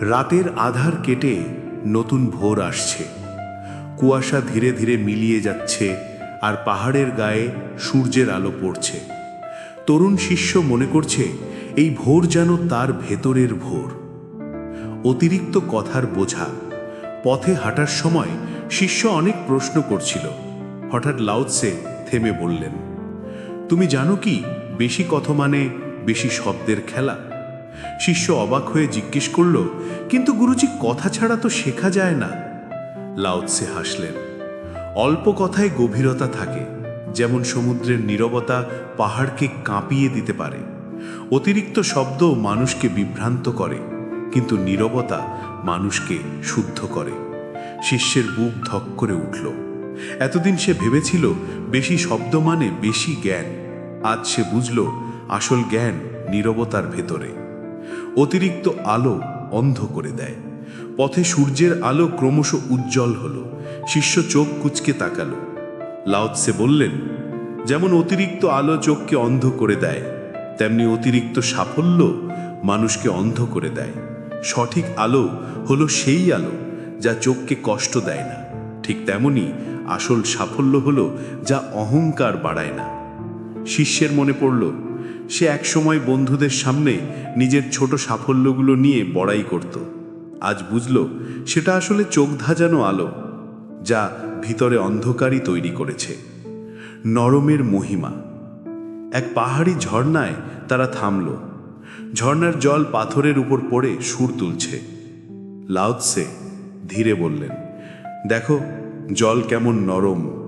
রাতের আধার কেটে নতুন ভোর আসছে। কুয়াশা ধীরে ধীরে মিলিয়ে যাচ্ছে আর পাহাড়ের গায়ে সূর্যের আলো পড়ছে। তরুণ শিষ্য মনে করছে, এই ভোর যেন তার ভেতরের ভোর। অতিরিক্ত কথার বোঝা, পথে হাঁটার সময় শিষ্য অনেক প্রশ্ন করছিল। হঠাৎ লাউৎসে থেমে বললেন, তুমি জানো কি, বেশি কথা মানে বেশি শব্দের খেলা? শিষ্য অবাক হয়ে জিজ্ঞেস করল, কিন্তু গুরুজি, কথা ছাড়া তো শেখা যায় না? লাউৎসে হাসলেন, অল্প কথায় গভীরতা থাকে, যেমন সমুদ্রের নীরবতা পাহাড়কে কাঁপিয়ে দিতে পারে। অতিরিক্ত শব্দ মানুষকে বিভ্রান্ত করে, কিন্তু নীরবতা মানুষকে শুদ্ধ করে। শিষ্যের বুক ধক করে উঠল, এতদিন সে ভেবেছিল, বেশি শব্দ মানে বেশি জ্ঞান। আজ সে বুঝল, আসল জ্ঞান নীরবতার ভেতরে। অতিরিক্ত আলো অন্ধ করে দেয়। পথে সূর্যের আলো ক্রমশ উজ্জ্বল হলো। শিষ্য চোখ কুচকে তাকালো। লাউৎসে বললেন, যেমন অতিরিক্ত আলো চোখকে অন্ধ করে দেয়, তেমনি অতিরিক্ত সাফল্য মানুষকে অন্ধ করে দেয়। সঠিক আলো হলো সেই আলো যা চোখকে কষ্ট দেয় না। ঠিক তেমনি আসল সাফল্য হলো যা অহংকার বাড়ায় না। শিষ্যের মনে পড়ল সে একসময় বন্ধুদের সামনে নিজের ছোট সাফল্যগুলো নিয়ে বড়াই করত। আজ বুঝল, সেটা আসলে চোখ ধাজানো আলো, যা ভিতরে অন্ধকারই তৈরি করেছে। নরমের মহিমা। এক পাহাড়ি ঝর্ণায় তারা থামল। ঝর্ণার জল পাথরের উপর পড়ে সুর তুলছে। লাউৎসে ধীরে বললেন, দেখো, জল কেমন নরম।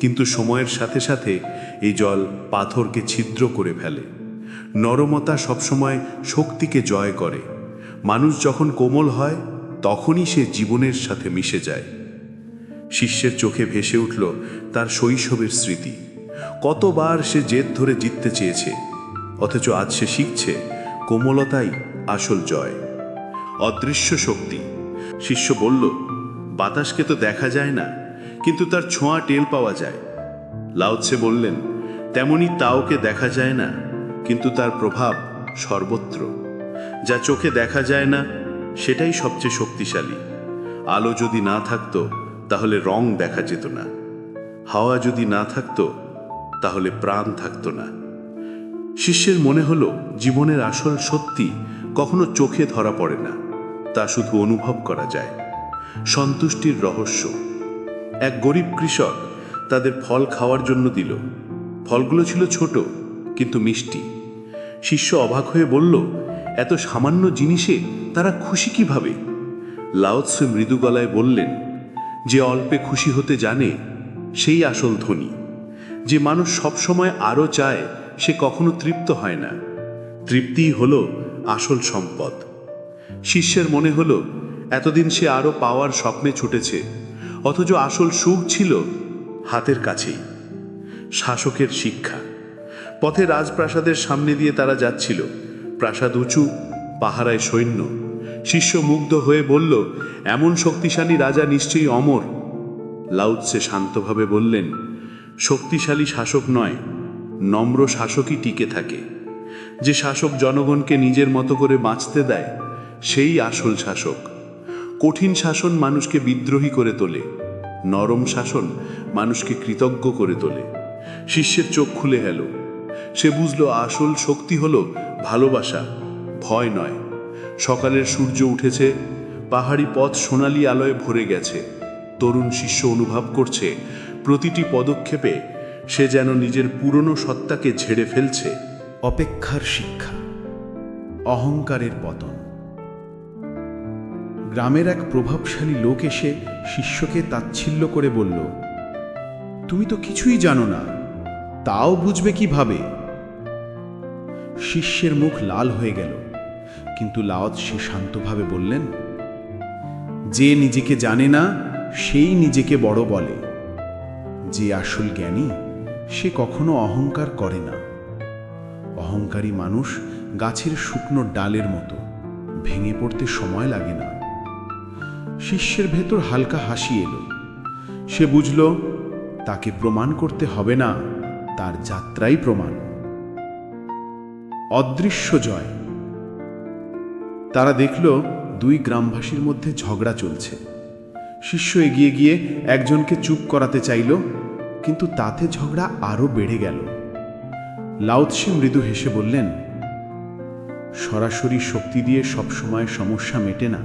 কিন্তু সময়ের সাথে সাথে এই জল পাথরকে ছিদ্র করে ফেলে। নরমতা সবসময় শক্তিকে জয় করে। মানুষ যখন কোমল হয়, তখনই সে জীবনের সাথে মিশে যায়। শিষ্যের চোখে ভেসে উঠল তার শৈশবের স্মৃতি। কতবার সে জেদ ধরে জিততে চেয়েছে, অথচ আজ সে শিখছে কোমলতাই আসল জয়। অদৃশ্য শক্তি। শিষ্য বলল, বাতাসকে তো দেখা যায় না, কিন্তু তার ছোঁয়া টেল পাওয়া যায়। লাউৎসে বললেন তেমনি তাওকে দেখা যায় না, কিন্তু তার প্রভাব সর্বত্র। যা চোখে দেখা যায় না, সেটাই সবচেয়ে শক্তিশালী। আলো যদি না থাকতো, তাহলে রং দেখা যেত না। হাওয়া যদি না থাকতো, তাহলে প্রাণ থাকতো না। শিষ্যের মনে হলো, জীবনের আসল সত্যি কখনো চোখে ধরা পড়ে না, তা শুধু অনুভব করা যায়। সন্তুষ্টির রহস্য। এক গরিব কৃষক তাদের ফল খাওয়ার জন্য দিল। ফলগুলো ছিল ছোট, কিন্তু মিষ্টি। শিষ্য অবাক হয়ে বলল, এত সামান্য জিনিসে তারা খুশি কীভাবে? লাওৎসে মৃদু গলায় বললেন, যে অল্পে খুশি হতে জানে, সেই আসল ধনী। যে মানুষ সবসময় আরও চায়, সে কখনো তৃপ্ত হয় না। তৃপ্তিই হলো আসল সম্পদ। শিষ্যের মনে হলো, এতদিন সে আরও পাওয়ার স্বপ্নে ছুটেছে, অথচ আসল সুখ ছিল হাতের কাছেই। শাসকের শিক্ষা। পথে রাজপ্রাসাদের সামনে দিয়ে তারা যাচ্ছিল। প্রাসাদ উঁচু, পাহারায় সৈন্য। শিষ্য মুগ্ধ হয়ে বলল, এমন শক্তিশালী রাজা নিশ্চয়ই অমর। লাউৎসে শান্তভাবে বললেন, শক্তিশালী শাসক নয়, নম্র শাসকই টিকে থাকে। যে শাসক জনগণকে নিজের মতো করে বাঁচতে দেয়, সেই আসল শাসক। কঠিন শাসন মানুষকে বিদ্রোহী করে তোলে, নরম শাসন মানুষকে কৃতজ্ঞ করে তোলে। শিষ্যের চোখ খুলে গেল সে বুঝল আসল শক্তি হলো ভালোবাসা, ভয় নয়। সকালের সূর্য উঠেছে, পাহাড়ি পথ সোনালি আলোয় ভরে গেছে। তরুণ শিষ্য অনুভব করছে, প্রতিটি পদক্ষেপে সে যেন নিজের পুরনো সত্তাকে ঝেড়ে ফেলছে। অপেক্ষার শিক্ষা, অহংকারের পতন। গ্রামের এক প্রভাবশালী লোক এসে শিষ্যকে তাচ্ছিল্য করে বলল তুমি তো কিছুই জানো না। তাও বুঝবে কীভাবে? শিষ্যের মুখ লাল হয়ে গেল। কিন্তু লাওত সে শান্তভাবে বললেন, যে নিজেকে জানে না, সেই নিজেকে বড় বলে। যে আসল জ্ঞানী, সে কখনো অহংকার করে না। অহংকারী মানুষ গাছের শুকনো ডালের মতো, ভেঙে পড়তে সময় লাগে না। শিষ্যের ভেতর হালকা হাসি এলো। সে বুঝল তাকে প্রমাণ করতে হবে না, তার যাত্রাই প্রমাণ। অদৃশ্য জয়। তারা দেখল দুই গ্রামবাসীর মধ্যে ঝগড়া চলছে। শিষ্য এগিয়ে গিয়ে একজনকে চুপ করাতে চাইল, কিন্তু তাতে ঝগড়া আরও বেড়ে গেল। লাউৎসে মৃদু হেসে বললেন, সরাসরি শক্তি দিয়ে সবসময় সমস্যা মেটে না।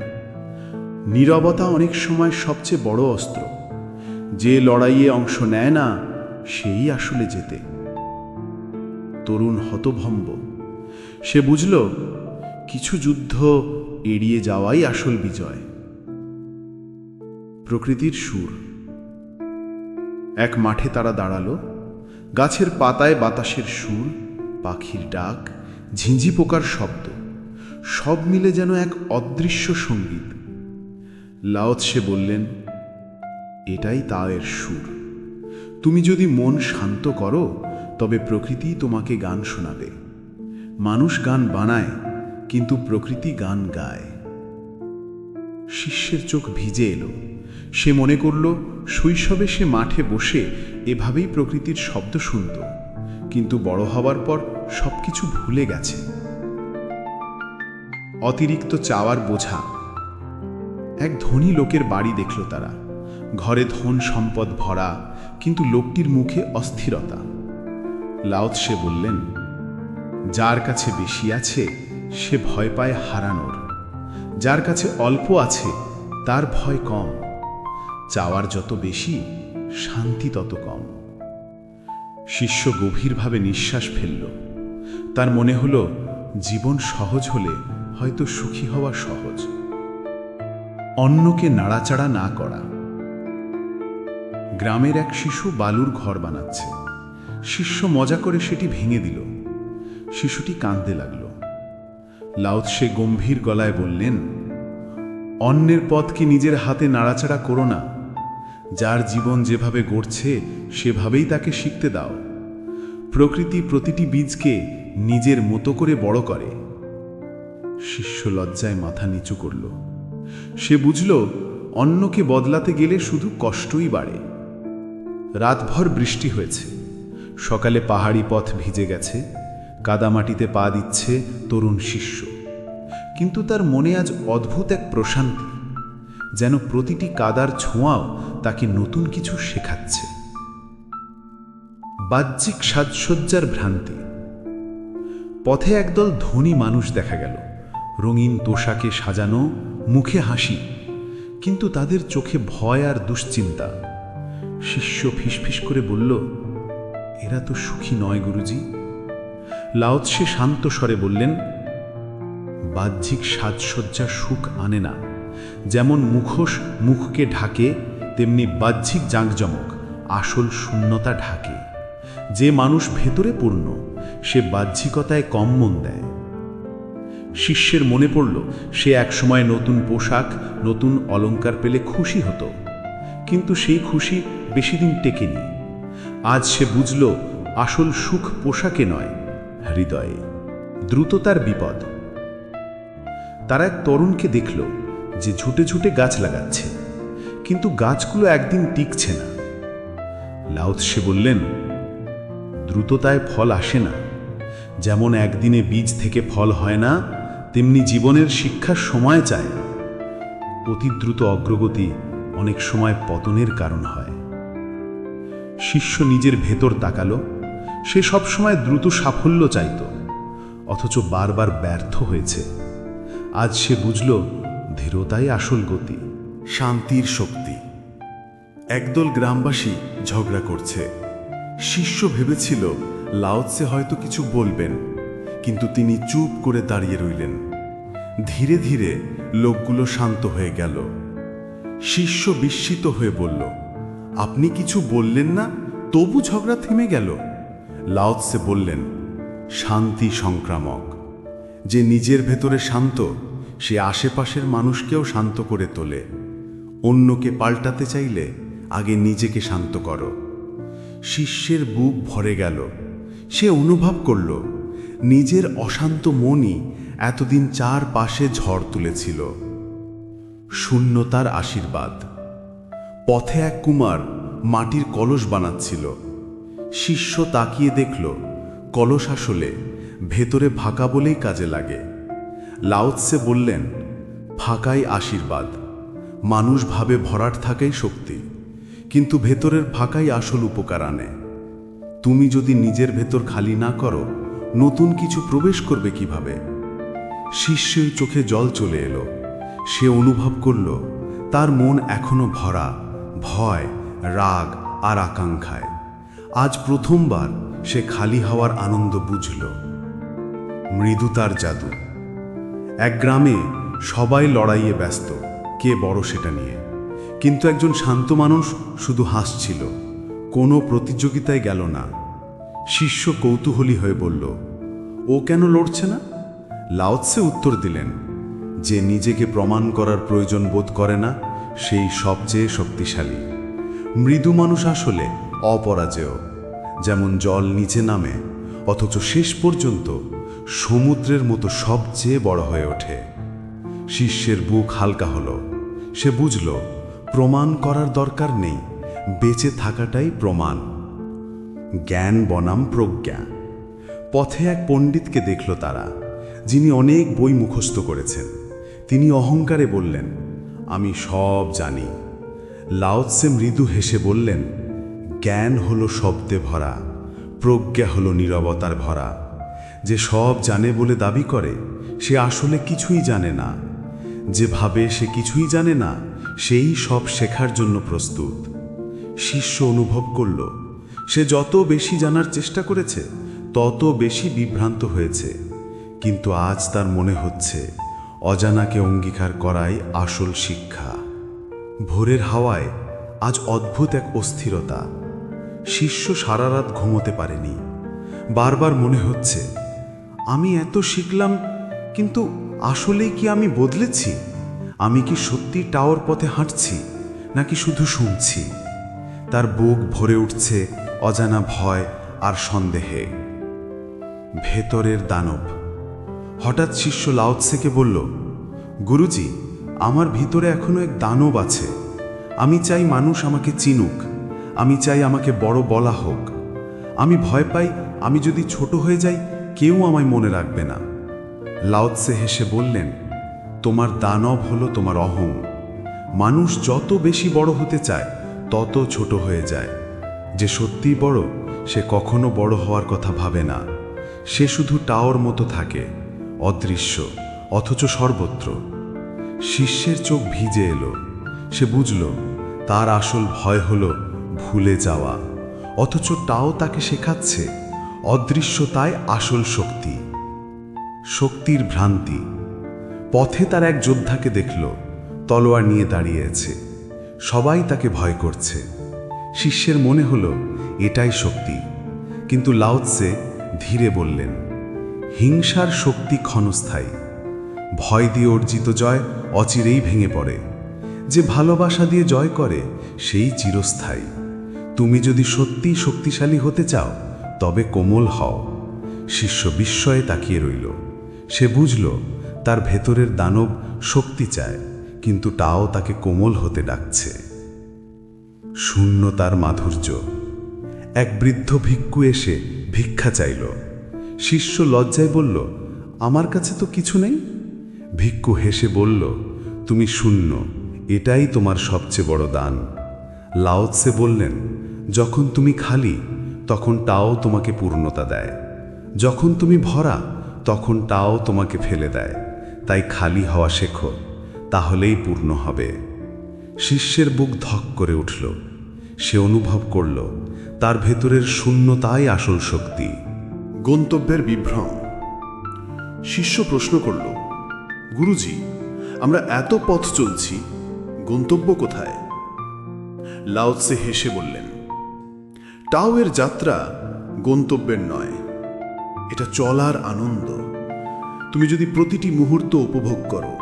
নীরবতা অনেক সময় সবচেয়ে বড় অস্ত্র। যে লড়াইয়ে অংশ নেয় না, সেই আসলে যেতে তরুণ হতভম্ব। সে বুঝল, কিছু যুদ্ধ এড়িয়ে যাওয়াই আসল বিজয়। প্রকৃতির সুর। এক মাঠে তারা দাঁড়াল। গাছের পাতায় বাতাসের সুর, পাখির ডাক, ঝিঁঝি পোকার শব্দ। সব মিলে যেন এক অদৃশ্য সংগীত। লাওৎসে বললেন এটাই তাদের সুর। তুমি যদি মন শান্ত করো, তবে প্রকৃতি তোমাকে গান শোনাবে। মানুষ গান বানায়, কিন্তু প্রকৃতি গান গায়। শিষ্যের চোখ ভিজে এলো। সে মনে করল, শৈশবে সে মাঠে বসে এভাবেই প্রকৃতির শব্দ শুনত, কিন্তু বড় হবার পর সবকিছু ভুলে গেছে। অতিরিক্ত চাওয়ার বোঝা। এক ধনী লোকের বাড়ি দেখল তারা। ঘরে ধন সম্পদ ভরা, কিন্তু লোকটির মুখে অস্থিরতা। লাউত সে বললেন, যার কাছে বেশি আছে, সে ভয় পায় হারানোর। যার কাছে অল্প আছে, তার ভয় কম। চাওয়ার যত বেশি, শান্তি তত কম। শিষ্য গভীরভাবে নিঃশ্বাস ফেলল। তার মনে হলো, জীবন সহজ হলে হয়তো সুখী হওয়া সহজ। অন্যকে নাড়াচাড়া না করা গ্রামের এক শিশু বালুর ঘর বানাচ্ছে। শিষ্য মজা করে সেটি ভেঙে দিল। শিশুটি কাঁদতে লাগল। লাউত সে গম্ভীর গলায় বললেন, অন্যের পথকে নিজের হাতে নাড়াচাড়া করো না। যার জীবন যেভাবে গড়ছে, সেভাবেই তাকে শিখতে দাও। প্রকৃতি প্রতিটি বীজকে নিজের মতো করে বড় করে। শিষ্য লজ্জায় মাথা নিচু করল। সে বুঝল, অন্যকে বদলাতে গেলে শুধু কষ্টই বাড়ে। রাতভর বৃষ্টি হয়েছে। সকালে পাহাড়ি পথ ভিজে গেছে, কাদামাটিতে পা দিচ্ছে তরুণ শিষ্য। কিন্তু তার মনে আজ অদ্ভুত এক প্রশান্তি, যেন প্রতিটি কাদার ছোঁয়াও তাকে নতুন কিছু শেখাচ্ছে। বাহ্যিক সাজসজ্জার ভ্রান্তি। পথে একদল ধনী মানুষ দেখা গেল, রঙিন তোষাকে সাজানো, মুখে হাসি, কিন্তু তাদের চোখে ভয় আর দুশ্চিন্তা। শিষ্য ফিসফিস করে বলল, এরা তো সুখী নয় গুরুজি। লাউৎসে শান্ত স্বরে বললেন, বাহ্যিক সাজসজ্জা সুখ আনে না। যেমন মুখোশ মুখকে ঢাকে, তেমনি বাহ্যিক জাঁকজমক আসল শূন্যতা ঢাকে। যে মানুষ ভেতরে পূর্ণ, সে বাহ্যিকতায় কম মন দেয়। শিষ্যের মনে পড়ল, সে একসময় নতুন পোশাক, নতুন অলংকার পেলে খুশি হতো। কিন্তু সেই খুশি বেশি দিন টেকেনি। আজ সে বুঝল আসল সুখ পোশাকে নয়, হৃদয়ে। দ্রুততার বিপদ। তারা এক তরুণকে দেখল যে ঝুটে ঝুটে গাছ লাগাচ্ছে, কিন্তু গাছগুলো একদিন টিকছে না। লাউত সে বললেন, দ্রুততায় ফল আসে না। যেমন একদিনে বীজ থেকে ফল হয় না, তেমনি জীবনের শিক্ষার সময় চায় অতি দ্রুত অগ্রগতি অনেক সময় পতনের কারণ হয়। শিষ্য নিজের ভেতর তাকালো, সে সবসময় দ্রুত সাফল্য চাইত, অথচ বারবার ব্যর্থ হয়েছে। আজ সে বুঝল, ধীরতাই আসল গতি, শান্তির শক্তি। একদল গ্রামবাসী ঝগড়া করছে। শিষ্য ভেবেছিল লাওৎসে হয়তো কিছু বলবেন, কিন্তু তিনি চুপ করে দাঁড়িয়ে রইলেন। ধীরে ধীরে লোকগুলো শান্ত হয়ে গেল। শিষ্য বিস্মিত হয়ে বলল আপনি কিছু বললেন না, তবু ঝগড়া থেমে গেল। লাওৎসে বললেন, শান্তি সংক্রামক। যে নিজের ভেতরে শান্ত, সে আশেপাশের মানুষকেও শান্ত করে তোলে। অন্যকে পাল্টাতে চাইলে আগে নিজেকে শান্ত করো। শিষ্যের বুক ভরে গেল। সে অনুভব করল, নিজের অশান্ত মনই এতদিন চার পাশে ঝড় তুলেছিল। শূন্যতার আশীর্বাদ। পথে এক কুমার মাটির কলস বানাচ্ছিল। শিষ্য তাকিয়ে দেখল, কলস আসলে ভেতরে ফাঁকা বলেই কাজে লাগে। লাউৎসে বললেন, ফাঁকাই আশীর্বাদ। মানুষ ভাবে ভরাট থাকাই শক্তি, কিন্তু ভেতরের ফাঁকাই আসল উপকার আনে। তুমি যদি নিজের ভেতর খালি না করো, নতুন কিছু প্রবেশ করবে কীভাবে? শিষ্যের চোখে জল চলে এলো। সে অনুভব করল, তার মন এখনও ভরা। ভয়, রাগ আর আকাঙ্ক্ষায়। আজ প্রথমবার সে খালি হওয়ার আনন্দ বুঝল। মৃদুতার জাদু। এক গ্রামে সবাই লড়াইয়ে ব্যস্ত, কে বড় সেটা নিয়ে। কিন্তু একজন শান্ত মানুষ শুধু হাসছিল, কোনো প্রতিযোগিতায় গেল না। শিষ্য কৌতূহলী হয়ে বলল, ও কেন লড়ছে না? লাওৎসে উত্তর দিলেন, যে নিজেকে প্রমাণ করার প্রয়োজন বোধ করে না সেই সবচেয়ে শক্তিশালী। মৃদু মানুষ আসলে অপরাজেয়। যেমন জল নিচে নামে, অথচ শেষ পর্যন্ত সমুদ্রের মতো সবচেয়ে বড় হয়ে ওঠে। শিষ্যের বুক হালকা হলো। সে বুঝল, প্রমাণ করার দরকার নেই, বেঁচে থাকাটাই প্রমাণ। জ্ঞান বনাম প্রজ্ঞা। পথে এক পণ্ডিতকে দেখল তারা, যিনি অনেক বই মুখস্থ করেছেন। তিনি অহংকারে বললেন আমি সব জানি। লাওৎসে মৃদু হেসে বললেন, জ্ঞান হলো শব্দে ভরা, প্রজ্ঞা হলো নীরবতার ভরা। যে সব জানে বলে দাবি করে, সে আসলে কিছুই জানে না। যে ভাবে সে কিছুই জানে না, সেই সব শেখার জন্য প্রস্তুত। শিষ্য অনুভব করল, সে যত বেশি জানার চেষ্টা করেছে, তত বেশি বিভ্রান্ত হয়েছে। কিন্তু আজ তার মনে হচ্ছে অজানাকে অঙ্গীকার করাই আসল শিক্ষা। ভোরের হাওয়ায় আজ অদ্ভুত এক অস্থিরতা। শিষ্য সারা রাত ঘুমোতে পারেনি। বারবার মনে হচ্ছে, আমি এত শিখলাম, কিন্তু আসলেই কি আমি বদলেছি? আমি কি সত্যি টাওয়ার পথে হাঁটছি, নাকি শুধু শুনছি? তার বুক ভরে উঠছে অজানা ভয় আর সন্দেহে। ভেতরের দানব হঠাৎ শিষ্য লাউৎসেকে বলল, গুরুজি, আমার ভিতরে এখনও এক দানব আছে। আমি চাই মানুষ আমাকে চিনুক। আমি চাই আমাকে বড় বলা হোক। আমি ভয় পাই, আমি যদি ছোট হয়ে যাই, কেউ আমায় মনে রাখবে না। লাউৎসে হেসে বললেন, তোমার দানব হলো তোমার অহং। মানুষ যত বেশি বড় হতে চায়, তত ছোট হয়ে যায়। যে সত্যিই বড়, সে কখনো বড় হওয়ার কথা ভাবে না। সে শুধু টাওয়ার মতো থাকে। অদৃশ্য, অথচ সর্বত্র। শিষ্যের চোখ ভিজে এলো। সে বুঝল, তার আসল ভয় হল ভুলে যাওয়া। অথচ তাও তাকে শেখাচ্ছে অদৃশ্যতায় আসল শক্তি। শক্তির ভ্রান্তি। পথে তার এক যোদ্ধাকে দেখল, তলোয়ার নিয়ে দাঁড়িয়ে আছে। সবাই তাকে ভয় করছে। শিষ্যের মনে হলো, এটাই শক্তি। কিন্তু লাউৎসে ধীরে বললেন হিংসার শক্তি ক্ষণস্থায়ী। ভয় দিয়ে অর্জিত জয় অচিরেই ভেঙে পড়ে। যে ভালোবাসা দিয়ে জয় করে, সেই চিরস্থায়ী। তুমি যদি সত্যি শক্তিশালী হতে চাও, তবে কোমল হও। শিষ্য বিস্ময়ে তাকিয়ে রইল। সে বুঝল, তার ভেতরের দানব শক্তি চায়, কিন্তু তাও তাকে কোমল হতে ডাকছে। শূন্য তার মাধুর্য। এক বৃদ্ধ ভিক্ষু এসে ভিক্ষা চাইল। শিষ্য লজ্জায় বলল, আমার কাছে তো কিছু নেই? ভিক্ষু হেসে বলল, তুমি শূন্য, এটাই তোমার সবচেয়ে বড় দান। লাওৎসে বললেন, যখন তুমি খালি, তখন তাও তোমাকে পূর্ণতা দেয়। যখন তুমি ভরা, তখন তাও তোমাকে ফেলে দেয়। তাই খালি হওয়া শেখো তাহলেই পূর্ণ হবে। শিষ্যের বুক ধক করে উঠল। সে অনুভব করল, তার ভেতরের শূন্যতাই আসল শক্তি। গন্তব্যের বিভ্রম। শিষ্য প্রশ্ন করল, গুরুজি, আমরা এত পথ চলছি, গন্তব্য কোথায়? লাউৎসে হেসে বললেন টাওয়ের যাত্রা গন্তব্যের নয়, এটা চলার আনন্দ। তুমি যদি প্রতিটি মুহূর্ত উপভোগ করো,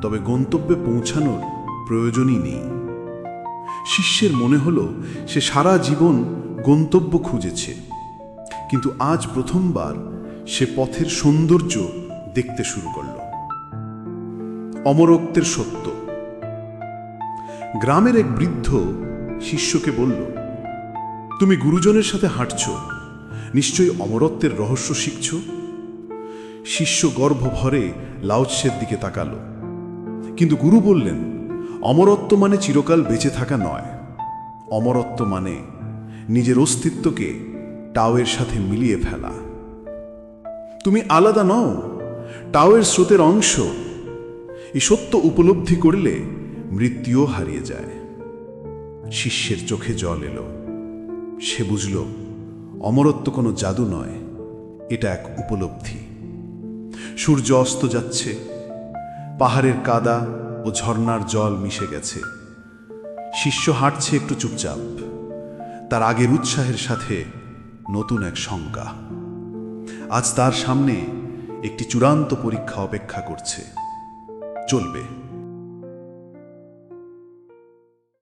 তবে গন্তব্যে পৌঁছানোর প্রয়োজনই নেই। শিষ্যের মনে হলো, সে সারা জীবন গন্তব্য খুঁজেছে। কিন্তু আজ প্রথমবার সে পথের সৌন্দর্য দেখতে শুরু করল। অমরত্বের সত্য। গ্রামের এক বৃদ্ধ শিষ্যকে বলল, তুমি গুরুজনের সাথে হাঁটছ? নিশ্চয়ই অমরত্বের রহস্য শিখছ? শিষ্য গর্ভ ভরে লাউৎসের দিকে তাকালো। কিন্তু গুরু বললেন, অমরত্ব মানে চিরকাল বেঁচে থাকা নয়। অমরত্ব মানে নিজের অস্তিত্বকে টাওয়ের সাথে মিলিয়ে ফেলা। তুমি আলাদা নও, টাওয়ের স্রোতের অংশ। এই সত্য উপলব্ধি করলে মৃত্যুও হারিয়ে যায়। শিষ্যের চোখে জল এলো। সে বুঝল, অমরত্ব কোনো জাদু নয়, এটা এক উপলব্ধি। সূর্য অস্ত যাচ্ছে, পাহাড়ের কাদা ও ঝর্ণার জল মিশে গেছে। শিষ্য হাঁটছে একটু চুপচাপ। তার আগের উৎসাহের সাথে নতুন এক শঙ্কা আজ তার সামনে একটি চূড়ান্ত পরীক্ষা অপেক্ষা করছে। চলবে।